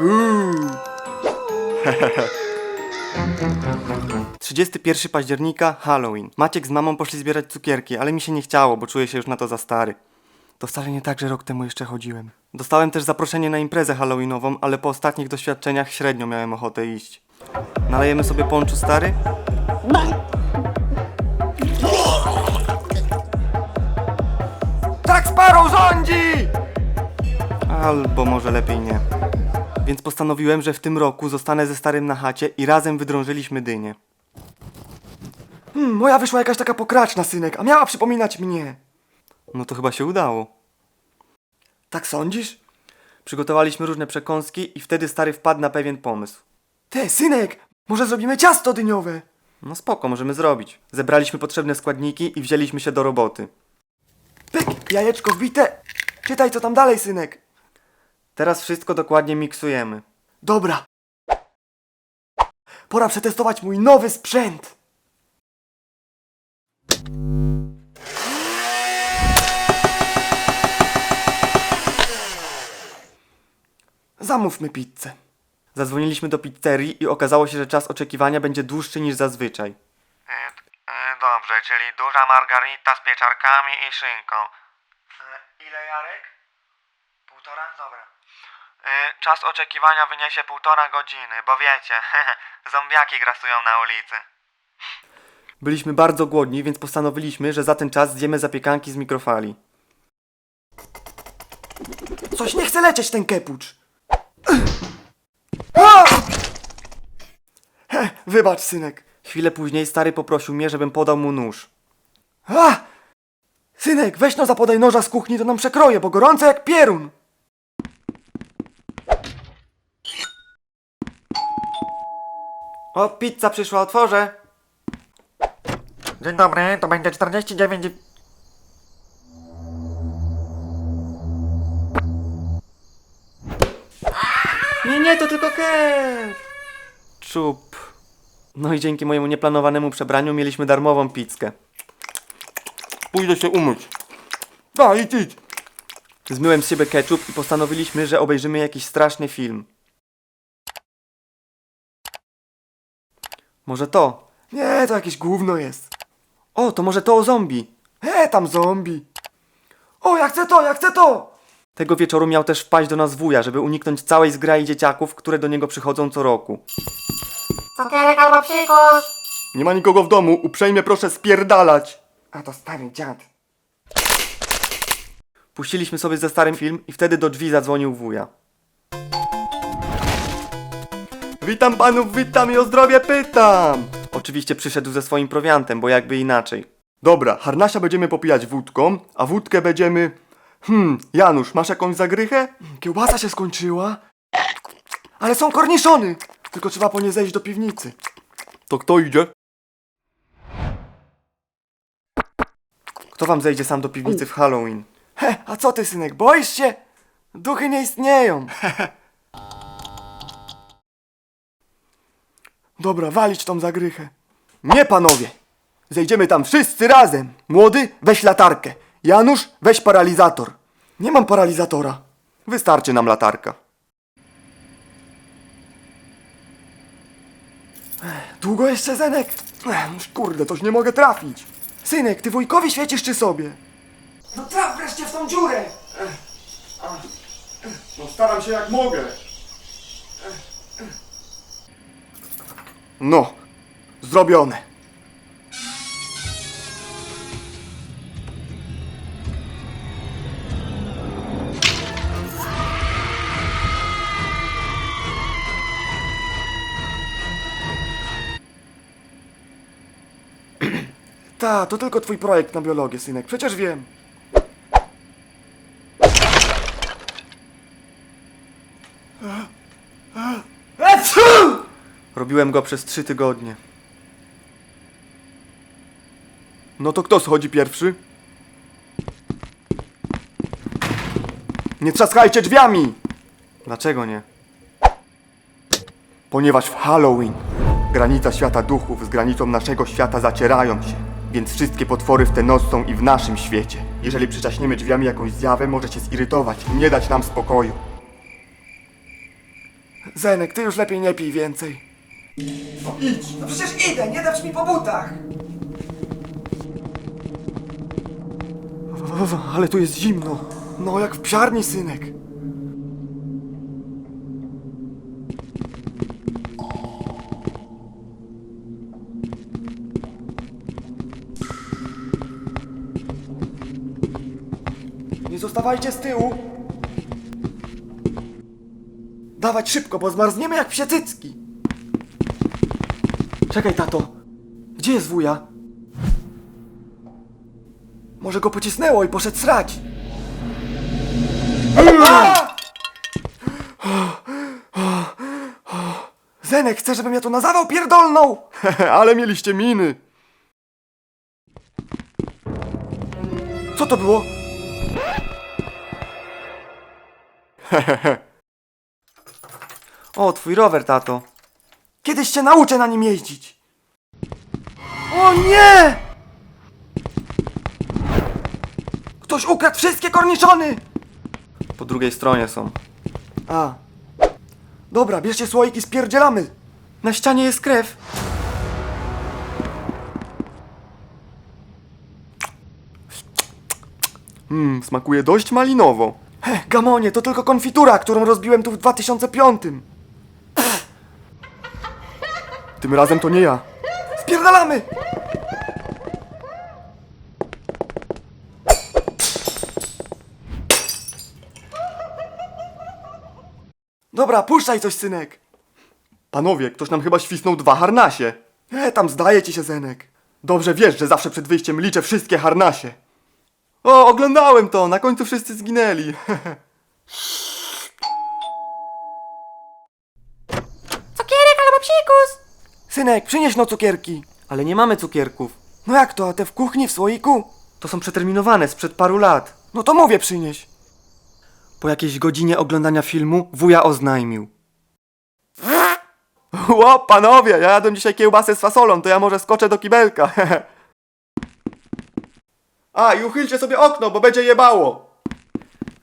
Buu. 31 października, Halloween. Maciek z mamą poszli zbierać cukierki, ale mi się nie chciało, bo czuję się już na to za stary. To wcale nie tak, że rok temu jeszcze chodziłem. Dostałem też zaproszenie na imprezę halloweenową, ale po ostatnich doświadczeniach średnio miałem ochotę iść. Nalejemy sobie ponczu stary? Tak Sparrow rządzi! Albo może lepiej nie. Więc postanowiłem, że w tym roku zostanę ze starym na chacie i razem wydrążyliśmy dynię. Hmm, moja wyszła jakaś taka pokraczna, synek, a miała przypominać mnie. No to chyba się udało. Tak sądzisz? Przygotowaliśmy różne przekąski i wtedy stary wpadł na pewien pomysł. Ty, synek, może zrobimy ciasto dyniowe? No spoko, możemy zrobić. Zebraliśmy potrzebne składniki i wzięliśmy się do roboty. Pyk, jajeczko wbite. Czytaj co tam dalej, synek. Teraz wszystko dokładnie miksujemy. Dobra. Pora przetestować mój nowy sprzęt. Zamówmy pizzę. Zadzwoniliśmy do pizzerii i okazało się, że czas oczekiwania będzie dłuższy niż zazwyczaj. E, e, Dobrze, czyli duża margarita z pieczarkami i szynką. E, Ile Jarek? Półtora? Dobra. E, Czas oczekiwania wyniesie półtora godziny, bo wiecie, zombiaki grasują na ulicy. Byliśmy bardzo głodni, więc postanowiliśmy, że za ten czas zjemy zapiekanki z mikrofali. Coś nie chce lecieć ten kepucz. He, wybacz, synek. Chwilę później stary poprosił mnie, żebym podał mu nóż. A! Synek, weź no zapodaj noża z kuchni, to nam przekroję, bo gorące jak pierun. O, pizza przyszła, otworzę. Dzień dobry, to będzie 49... i- Nie, nie, to tylko Czup. No i dzięki mojemu nieplanowanemu przebraniu mieliśmy darmową pizzkę. Pójdę się umyć. Da, idź, idź. Zmyłem z siebie ketchup i postanowiliśmy, że obejrzymy jakiś straszny film. Może to? Nie, to jakieś gówno jest. O, to może to o zombie. He, tam zombie. O, ja chcę to, ja chcę to! Tego wieczoru miał też wpaść do nas wuja, żeby uniknąć całej zgrai dzieciaków, które do niego przychodzą co roku. Cukierek albo psikus! Nie ma nikogo w domu, uprzejmie proszę spierdalać. A to stary dziad. Puściliśmy sobie ze starym film i wtedy do drzwi zadzwonił wuja. Witam panów, witam i o zdrowie pytam! Oczywiście przyszedł ze swoim prowiantem, bo jakby inaczej. Dobra, harnasia będziemy popijać wódką, a wódkę będziemy... Hmm, Janusz, masz jakąś zagrychę? Kiełbasa się skończyła. Ale są korniszony! Tylko trzeba po nie zejść do piwnicy. To kto idzie? Kto wam zejdzie sam do piwnicy w Halloween? He, a co ty, synek, boisz się? Duchy nie istnieją. Dobra, walić tą zagrychę. Nie, panowie! Zejdziemy tam wszyscy razem. Młody, weź latarkę. Janusz, weź paralizator. Nie mam paralizatora. Wystarczy nam latarka. Ech, Długo jeszcze, Zenek? Ech, Kurde, toż nie mogę trafić. Synek, ty wujkowi świecisz czy sobie? No traf wreszcie w tą dziurę! No staram się jak mogę. No, zrobione. Ta, to tylko twój projekt na biologię, synek, przecież wiem. Robiłem go przez trzy tygodnie. No to kto schodzi pierwszy? Nie trzaskajcie drzwiami! Dlaczego nie? Ponieważ w Halloween granica świata duchów z granicą naszego świata zacierają się. Więc wszystkie potwory w tę noc są i w naszym świecie. Jeżeli przyczaśniemy drzwiami jakąś zjawę, może się zirytować i nie dać nam spokoju. Zenek, ty już lepiej nie pij więcej. No idź, no przecież idę, nie dać mi po butach. Ale tu jest zimno. No, jak w psiarni, synek. Nie zostawajcie z tyłu. Dawać szybko, bo zmarzniemy jak psie cycki. Czekaj, tato. Gdzie jest wuja? Może go pocisnęło i poszedł srać. A! Zenek, chce, żebym ja to na zawał pierdolnął! Ale mieliście miny. Co to było? o, twój rower, tato. Kiedyś cię nauczę na nim jeździć. O nie! Ktoś ukradł wszystkie korniszony! Po drugiej stronie są. A. Dobra, bierzcie słoik i spierdzielamy. Na ścianie jest krew. Mmm, smakuje dość malinowo. He, gamonie, to tylko konfitura, którą rozbiłem tu w 2005. Tym razem to nie ja. Spierdalamy! Dobra, puszczaj coś, synek. Panowie, ktoś nam chyba świsnął dwa harnasie. E, tam zdaje ci się, Zenek. Dobrze wiesz, że zawsze przed wyjściem liczę wszystkie harnasie. O, oglądałem to, na końcu wszyscy zginęli. Synek, przynieś no cukierki. Ale nie mamy cukierków. No jak to, a te w kuchni, w słoiku? To są przeterminowane sprzed paru lat. No to mówię, przynieś. Po jakiejś godzinie oglądania filmu wuja oznajmił. Ło, panowie, ja jadłem dzisiaj kiełbasę z fasolą, to ja może skoczę do kibelka. A, i uchylcie sobie okno, bo będzie jebało.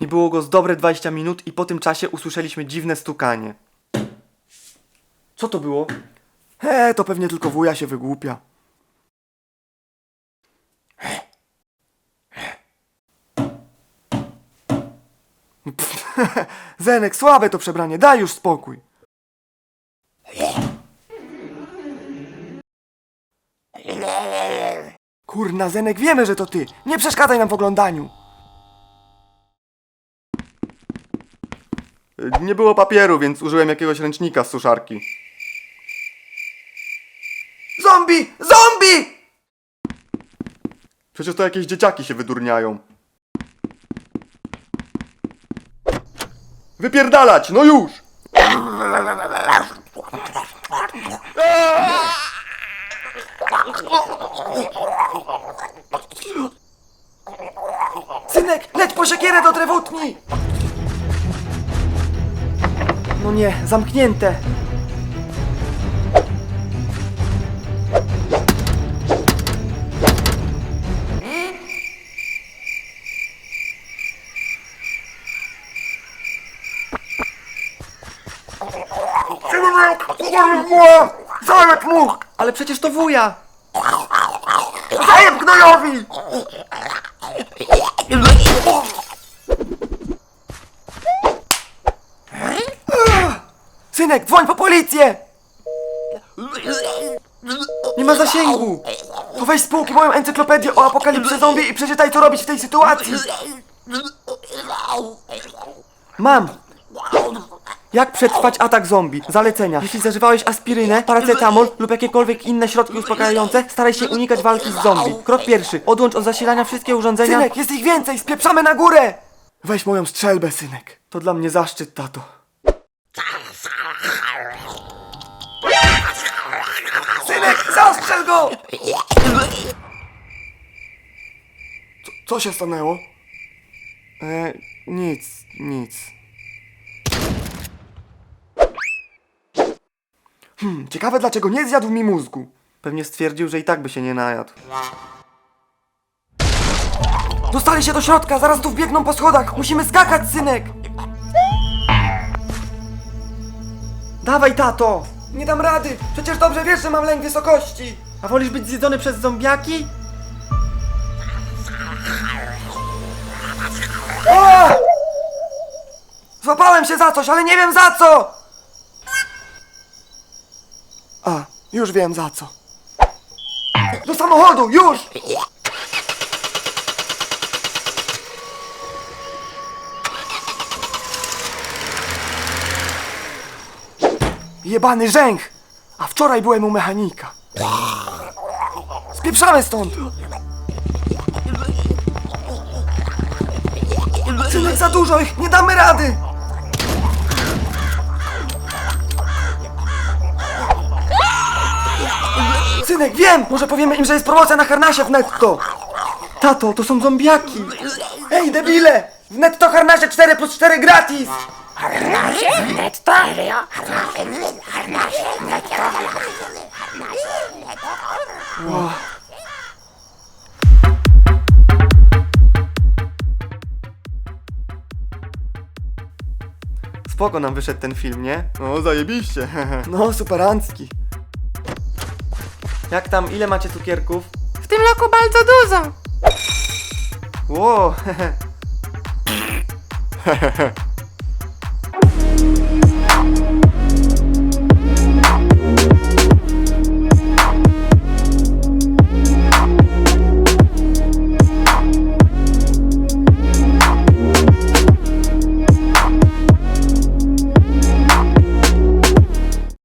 Nie było go z dobre 20 minut i po tym czasie usłyszeliśmy dziwne stukanie. Co to było? He, to pewnie tylko wuja się wygłupia. Zenek, słabe to przebranie, daj już spokój. Kurna, Zenek, wiemy, że to ty. Nie przeszkadzaj nam w oglądaniu. Nie było papieru, więc użyłem jakiegoś ręcznika z suszarki. Zombie! Zombie! Przecież to jakieś dzieciaki się wydurniają. Wypierdalać, no już! Synek, leć po siekierę do drewutni! No nie, zamknięte. Zajeb mu! Ale przecież to wuja! Zajeb gnojowi! Synek, dzwoń po policję! Nie ma zasięgu! To weź z półki moją encyklopedię o apokalipsie zombie i przeczytaj co robić w tej sytuacji! Mam! Jak przetrwać atak zombie? Zalecenia. Jeśli zażywałeś aspirynę, paracetamol lub jakiekolwiek inne środki uspokajające, staraj się unikać walki z zombie. Krok pierwszy. Odłącz od zasilania wszystkie urządzenia. Synek, jest ich więcej! Spieprzamy na górę! Weź moją strzelbę, synek. To dla mnie zaszczyt, tato. Synek, zastrzel go! Co, co się stanęło? E, nic, nic. Hmm, ciekawe dlaczego nie zjadł mi mózgu. Pewnie stwierdził, że i tak by się nie najadł. Dostali się do środka, zaraz tu wbiegną po schodach. Musimy skakać, synek! Dawaj, tato! Nie dam rady! Przecież dobrze wiesz, że mam lęk wysokości! A wolisz być zjedzony przez zombiaki? O! Złapałem się za coś, ale nie wiem za co! Już wiem za co. Do samochodu, już! Jebany rzęch! A wczoraj byłem u mechanika. Spieprzamy stąd! Synek, za dużo ich! Nie damy rady! Synek, wiem! Może powiemy im, że jest promocja na harnasie w netto! Tato, to są zombiaki! Ej, debile! W netto harnasie 4 plus 4 gratis! Spoko nam wyszedł ten film, nie? O, zajebiście! No, superancki. Jak tam, ile macie cukierków? W tym roku bardzo dużo. Ło!